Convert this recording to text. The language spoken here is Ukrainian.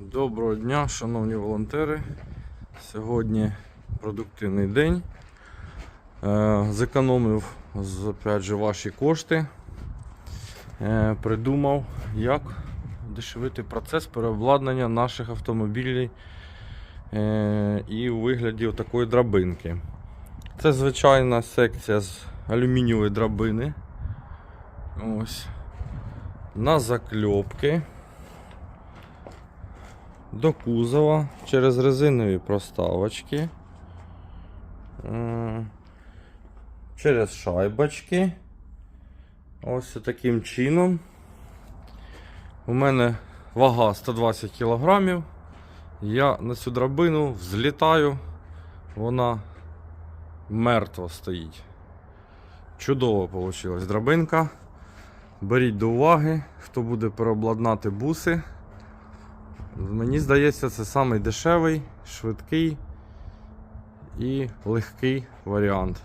Доброго дня, шановні волонтери. Сьогодні продуктивний день. Е, Зекономив опять же, ваші кошти. Е, Придумав, як дешевити процес переобладнання наших автомобілів е, і у вигляді такої драбинки. Це звичайна секція з алюмінієвої драбини. Ось. На закльопки до кузова через резинові проставочки. Через шайбочки. Ось таким чином. У мене вага 120 кг. Я на цю драбину взлітаю, вона мертво стоїть. Чудово вийшла драбинка. Беріть до уваги, хто буде переобладнати буси. Мені здається, це самий дешевий, швидкий і легкий варіант.